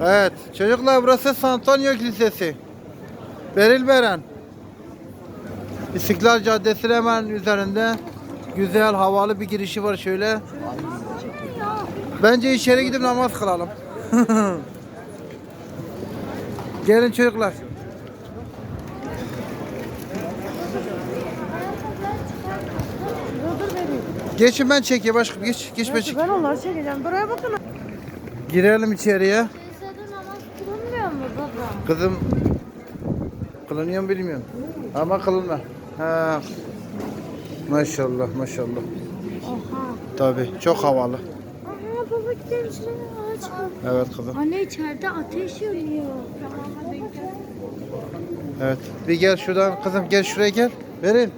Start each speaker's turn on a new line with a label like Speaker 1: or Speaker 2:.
Speaker 1: Evet çocuklar burası Santonio Kilisesi. Beril Beren. İstiklal Caddesi'nin hemen üzerinde güzel havalı bir girişi var şöyle. Bence içeri gidip namaz kılalım. Gelin çocuklar. Geçin ben çekeyim başka geç geç ben çek.
Speaker 2: Ben onları çekeceğim. Buraya bakın.
Speaker 1: Girelim içeriye.
Speaker 2: Lisede namaz kılınmıyor mu baba?
Speaker 1: Kızım kılınıyor mu bilmiyorum. Ama kılınma. Ha. Maşallah maşallah.
Speaker 2: Oha.
Speaker 1: Tabi çok havalı.
Speaker 2: Aha baba gidelim şuraya ağaç var.
Speaker 1: Evet kızım.
Speaker 2: Anne içeride ateş yanıyor.
Speaker 1: Evet. Bir gel şuradan kızım gel şuraya gel. Verin.